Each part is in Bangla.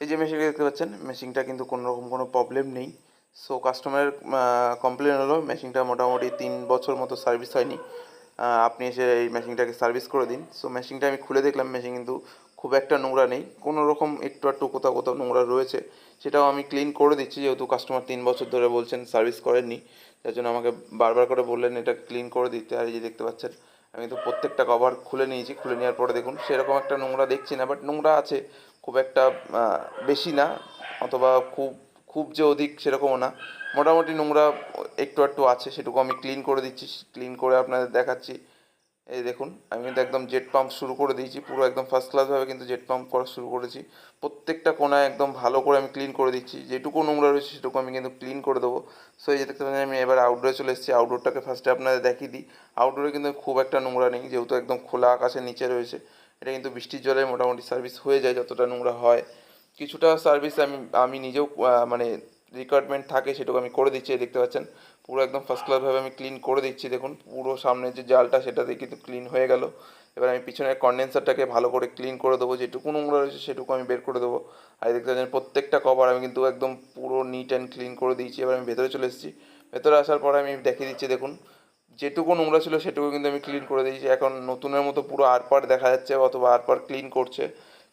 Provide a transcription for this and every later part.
এই যে মেশিনটা দেখতে পাচ্ছেন মেশিনটা কিন্তু কোনো রকম কোনো প্রবলেম নেই। সো কাস্টমারের কমপ্লেন হলো মেশিনটা মোটামুটি তিন বছর মতো সার্ভিস হয়নি। আপনি এসে এই মেশিনটাকে সার্ভিস করে দিন। সো মেশিনটা আমি খুলে দেখলাম মেশিন কিন্তু খুব একটা নোংরা নেই। কোনো রকম একটু একটু কোথাও কোথাও নোংরা রয়েছে। সেটাও আমি ক্লিন করে দিচ্ছি, যেহেতু কাস্টমার তিন বছর ধরে বলছেন সার্ভিস করেননি। যার জন্য আমাকে বারবার করে বললেন, এটা ক্লিন করে দিতে। আর এই যে দেখতে পাচ্ছেন, আমি কিন্তু প্রত্যেকটা কভার খুলে নিয়েছি। খুলে নেওয়ার পরে দেখুন, সেরকম একটা নোংরা দেখছি না বাট নোংরা আছে। খুব একটা বেশি না, অথবা খুব খুব যে অধিক সেরকমও না। মোটামুটি নোংরা একটু একটু আছে, সেটুকু আমি ক্লিন করে দিচ্ছি ক্লিন করে আপনাদের দেখাচ্ছি। এই দেখুন, আমি কিন্তু একদম জেট পাম্প শুরু করে দিয়েছি, পুরো একদম ফার্স্ট ক্লাসভাবে কিন্তু জেট পাম্প করা শুরু করেছি। প্রত্যেকটা কোনায় একদম ভালো করে আমি ক্লিন করে দিচ্ছি, যেটুকু নোংরা রয়েছে সেটুকু আমি কিন্তু ক্লিন করে দেবো। সো এই যে দেখতে পাচ্ছেন, আমি এবার আউটডোরে চলে এসেছি আউটডোরটাকে ফার্স্টে আপনাদের দেখিয়ে দিই। আউটডোরে কিন্তু খুব একটা নোংরা নেই, যেহেতু একদম খোলা আকাশের নিচে রয়েছে। এটা কিন্তু বৃষ্টির জলে মোটামুটি সার্ভিস হয়ে যায় যতটা নোংরা হয়। কিছুটা সার্ভিস আমি আমি নিজেও মানে রিকোয়ারমেন্ট থাকে সেটুকু আমি করে দিচ্ছি দেখতে পাচ্ছেন। পুরো একদম ফার্স্ট ক্লাসভাবে আমি ক্লিন করে দিচ্ছি, দেখুন, পুরো সামনের যে জালটা সেটাতে কিন্তু ক্লিন হয়ে গেল। এবার আমি পিছনের কন্ডেন্সারটাকে ভালো করে ক্লিন করে দেবো, যেটুকু নোংরা রয়েছে সেটুকু আমি বের করে দেবো। আর দেখতে পাচ্ছেন, প্রত্যেকটা কভার আমি কিন্তু একদম পুরো নিট অ্যান্ড ক্লিন করে দিয়েছি। এবার আমি ভেতরে চলে এসেছি। ভেতরে আসার পরে আমি দেখিয়ে দিচ্ছি, দেখুন যেটুকু নোংরা ছিল সেটুকু কিন্তু আমি ক্লিন করে দিয়েছি। এখন নতুনের মতো পুরো আরপার দেখা যাচ্ছে, অথবা আরপার ক্লিন করছে।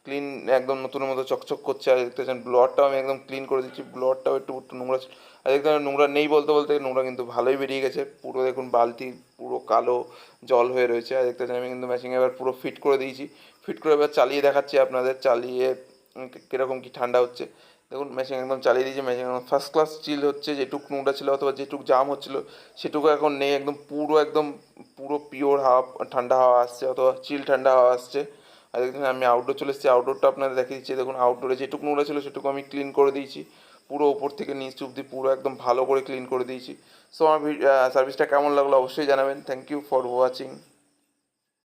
ক্লিন একদম নতুনের মতো চকচক করছে। আর দেখতে পাচ্ছেন ব্লোয়ারটাও আমি একদম ক্লিন করে দিচ্ছি ব্লোয়ারটাও একটু একটু নোংরা ছিল। আর দেখতে নোংরা নেই বলতে বলতে নোংরা কিন্তু ভালোই বেরিয়ে গেছে। পুরো দেখুন বালতি, পুরো কালো জল হয়ে রয়েছে। আর দেখতে পাচ্ছেন আমি কিন্তু মেশিনে এবার পুরো ফিট করে দিয়েছি। ফিট করে এবার চালিয়ে দেখাচ্ছি আপনাদের। চালিয়ে কীরকম কী ঠান্ডা হচ্ছে? দেখুন মেশিন একদম চালিয়ে দিয়েছে মেশিন একদম ফার্স্ট ক্লাস চিল হচ্ছে, যেটুক নোংরা ছিল অথবা যেটুক জাম হচ্ছিল, সেটুকু এখন নেই, একদম পুরো একদম পুরো পিওর হাওয়া, ঠান্ডা হাওয়া আসছে, অথবা চিল ঠান্ডা হাওয়া আসছে। আর দেখুন, আমি আউটডোর চলে এসেছি আউটডোরটা আপনাদের দেখিয়ে দিচ্ছি। দেখুন আউটডোরে যেটুকু নোংরা ছিল, সেটুকু আমি ক্লিন করে দিয়েছি। পুরো ওপর থেকে নিচ অব্দি পুরো একদম ভালো করে ক্লিন করে দিয়েছি। সো আমার সার্ভিসটা কেমন লাগল অবশ্যই জানাবেন। Thank you for watching